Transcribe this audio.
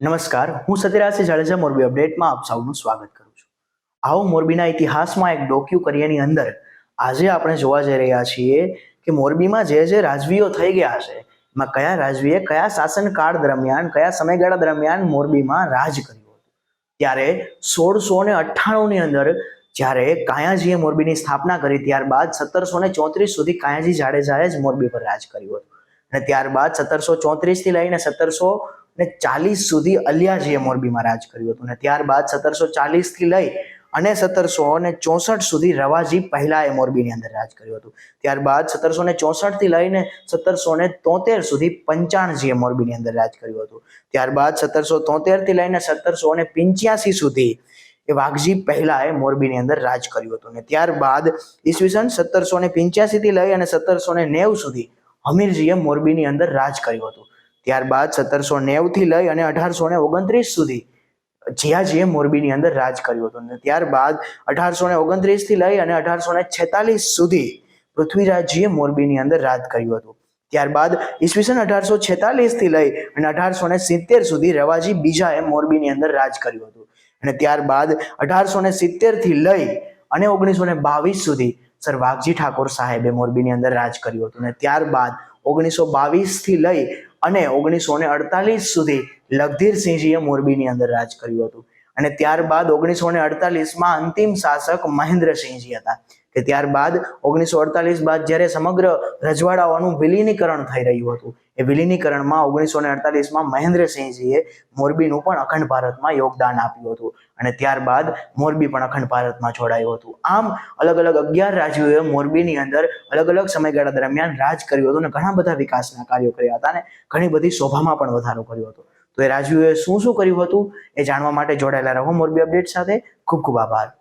નમસ્કાર, હું સત્યરાજસિંહ જાડેજા, મોરબી અપડેટમાં આપ સૌનું સ્વાગત કરું છું. આવો મોરબીના ઇતિહાસમાં એક ડોક્યુ કરિયાની અંદર આજે આપણે જોવા જઈ રહ્યા છીએ કે મોરબીમાં જે જે રાજવીઓ થઈ ગયા છે, એમાં કયા રાજવીએ કયા શાસનકાળ દરમિયાન, કયા સમયગાળા દરમિયાન મોરબીમાં રાજ કર્યું હતું? ત્યારે સોળસો ને અઠ્ઠાણુંની અંદર જ્યારે કાયાજીએ મોરબીની સ્થાપના કરી, ત્યારબાદ સત્તરસો ને ચોત્રીસ સુધી કાયાજી જાડેજાએ જ મોરબી પર રાજ કર્યું હતું. અને ત્યારબાદ સત્તરસો ચોત્રીસથી લઈને સત્તરસો ને ચાલીસ સુધી અલિયાજીએ મોરબીમાં રાજ કર્યું હતું. અને ત્યારબાદ સત્તરસો ચાલીસથી લઈ અને સત્તરસો ને ચોસઠ સુધી રવાજી પહેલાએ મોરબીની અંદર રાજ કર્યું હતું. ત્યારબાદ સત્તરસો ને ચોસઠથી લઈને સત્તરસો ને તોતેર સુધી પંચાણજીએ મોરબીની અંદર રાજ કર્યું હતું. ત્યારબાદ સત્તરસો તોતેરથી લઈને સત્તરસો ને પંચ્યાસી સુધી એ વાઘજી પહેલાએ મોરબીની અંદર રાજ કર્યું હતું. અને ત્યારબાદ ઈસવીસન સત્તરસો ને પંચ્યાસીથી લઈ અને સત્તરસો ને નેવ સુધી હમીરજીએ મોરબીની અંદર રાજ કર્યું હતું. ત્યારબાદ સત્તરસો નેવથી લઈ અને અઢારસો ને ઓગણત્રીસ સુધી જીયાજીએ મોરબીની અંદર રાજ કર્યું હતું. અને ત્યારબાદ અઢારસો ને ઓગણત્રીસથી લઈ અને અઢારસો ને છેતાલીસ સુધી પૃથ્વીરાજજીએ મોરબીની અંદર રાજ કર્યું હતું. ત્યારબાદ ઈસવીસન અઢારસો છેતાલીસથી લઈ અને અઢારસો ને સિત્તેર સુધી રવાજી બીજાએ મોરબીની અંદર રાજ કર્યું હતું. અને ત્યારબાદ અઢારસો ને સિત્તેરથી લઈ અને ઓગણીસો ને બાવીસ સુધી સર વાઘજી ઠાકોર સાહેબે મોરબીની અંદર રાજ કર્યું હતું. અને ત્યારબાદ ઓગણીસો બાવીસથી લઈ અને ઓગણીસો ને અડતાલીસ સુધી લગધીરસિંહજીએ મોરબીની અંદર રાજ કર્યું હતું. અને ત્યારબાદ ઓગણીસો ને અડતાલીસમાં અંતિમ શાસક મહેન્દ્રસિંહજી હતા. કે ત્યારબાદ ઓગણીસો અડતાલીસ બાદ જ્યારે સમગ્ર રજવાડાઓનું વિલીનીકરણ થઈ રહ્યું હતું, એ વિલીનીકરણમાં ઓગણીસો ને અડતાલીસમાં મહેન્દ્રસિંહજીએ મોરબીનું પણ અખંડ ભારતમાં યોગદાન આપ્યું હતું અને ત્યારબાદ મોરબી પણ અખંડ ભારતમાં જોડાયું હતું. આમ અલગ અલગ અગિયાર રાજ્યોએ મોરબીની અંદર અલગ અલગ સમયગાળા દરમિયાન રાજ કર્યું હતું અને ઘણા બધા વિકાસના કાર્યો કર્યા હતા અને ઘણી બધી શોભામાં પણ વધારો કર્યો હતો. તો એ રાજવીઓએ શું શું કર્યું હતું એ જાણવા માટે જોડાયેલા રહો મોરબી અપડેટ સાથે. ખૂબ ખૂબ આભાર.